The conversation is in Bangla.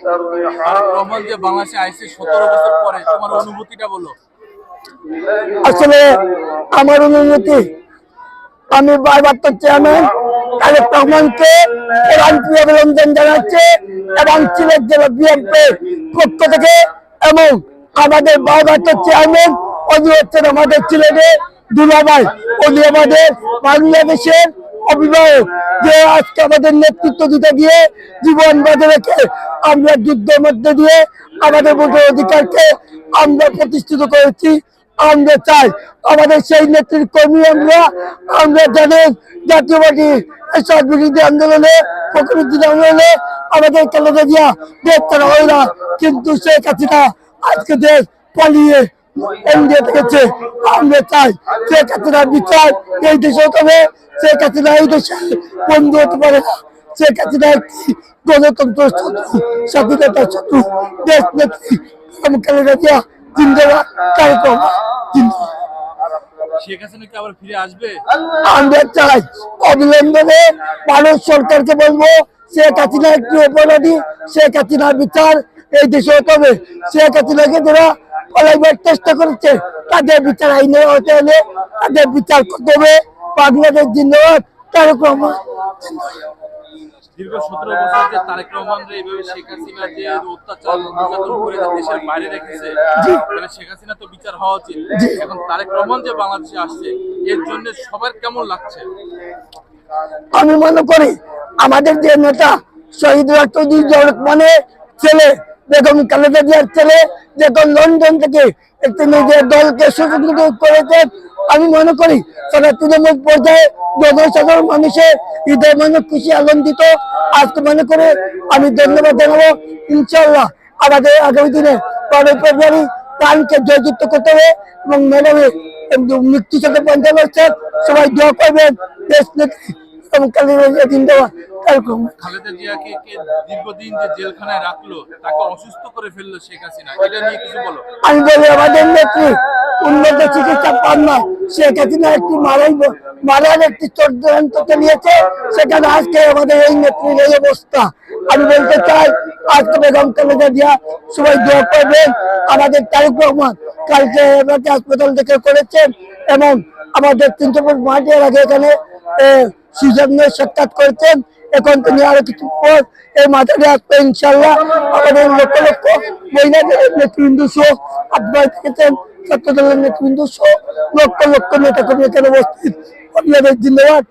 যে বাংলাদেশে আইসে সতেরো বছর পরে তোমার অনুভূতিটা বলো। আসলে আমার অনুমতি আমি চেয়ারম্যান তারেক রহমানকে প্রান্তীয় অভিনন্দন জানাচ্ছি এবং সিলেট জেলা বিএনপি পক্ষ থেকে এবং আমাদের ভারপ্রাপ্ত চেয়ারম্যান হচ্ছেন আমাদের সিলেটে দুলাভাই উনি আমাদের বাংলাদেশের অভিভাবক যে আজকে আমাদের নেতৃত্ব দিতে গিয়ে জীবন বাজে রেখে আমরা যুদ্ধের মধ্যে দিয়ে আমাদের ভোটের অধিকারকে আমরা প্রতিষ্ঠিত করেছি, আমরা চাই আমাদের সেই নেত্রীর কর্মী আমরা আমরা জানেন জাতীয় পার্টি সব বিরোধী আন্দোলনে ফখরুদ্দিন আন্দোলনে আমাদের কেলেদা দিয়া গ্রেপ্তার হয় না। কিন্তু শেখ হাসিনা আজকে দেশ পালিয়ে ইন্ডিয়া থেকেছে আমরা চাই শেখ হাসিনার বিচার এই দেশে তবে শেখ হাসিনা এই দেশে বন্ধু হতে পারে না শেখ হাসিনা একটি গণতন্ত্র শত্রু স্বাধীনতার শত্রু দেশ নেত্রী দিয়া জিন্দাবাদ রহমান জিন্দাবাদ। আমরা চাই অবিলম্বনে ভারত সরকারকে বলব শেখ হাসিনা একটি অপরাধী শেখ হাসিনার বিচার এই দেশে হতে হবে শেখ হাসিনাকে যারা পলাইবার চেষ্টা করেছে। তাদের বিচার আইনে হতে হলে তাদের বিচার করতে হবে। বাংলাদেশ জিন্দাবাদ তারেক রহমান দীর্ঘ সতেরো বছর যে তারেক রহমান এইভাবে শেখ হাসিনা যে অত্যাচার নির্যাতন করে দেশের বাইরে রেখেছে তাহলে শেখ হাসিনা তো বিচার হওয়া উচিত। এখন তারেক রহমান যে বাংলাদেশে আসছে এর জন্য সবার কেমন লাগছে? আমি মনে করি আমাদের যে নেতা শহীদ রাষ্ট্রজি রহমানের ছেলে বেগম খালেদা ছেলে যখন লন্ডন থেকে একটি নিজের দলকে সুযোগ করেছেন আমি মনে করি সারা তৃণমূল পর্যায়ে জনসাধারণ মানুষের হৃদয় মানুষ খুশি, আনন্দিত। আজকে মনে করে আমি ধন্যবাদ জানাব। ইনশাল্লাহ আমাদের আগামী দিনে বারোই ফেব্রুয়ারি প্রাণকে জয়যুক্ত করতে হবে এবং ম্যাডামের মৃত্যুর সাথে হচ্ছে সবাই দোয়া করবেন। দেশ নেত্রী এবং কালীগঞ্জের জিন্দাবাদ কালক্রম খালেদা জিয়াকে দীর্ঘদিন যে জেলখানায় রাখল তাকে অসুস্থ করে ফেলল শেখ হাসিনা। এটা নিয়ে কিছু বলো। আমি বলি আমাদের নেত্রী উন্নত চিকিৎসা পান না। শেখ হাসিনা একটি মারাই মারার একটি চক্রান্ত চালিয়েছে। সেখানে আজকে আমাদের এই নেত্রীর এই অবস্থা। আমি বলতে চাই আজকে বেগম খালেদা জিয়া সবাই দোয়া করবেন। আমাদের তারেক রহমান কালকে হাসপাতাল থেকে করেছেন এবং আমাদের তিনশো ফুট মাঠের আগে এখানে সুজন্য সাক্ষাৎ করতেন এখন তিনি আরও কিছু পর এই মাথায় আসবে ইনশাল্লাহ আমাদের লক্ষ লক্ষ মহিলাদের নেতৃবৃন্দ সহ আপনারা দেখেছেন, ছাত্রদলের নেতৃবৃন্দ সহ লক্ষ লক্ষ নেতা কর্মী এখানে উপস্থিত। আপনাদের ধন্যবাদ।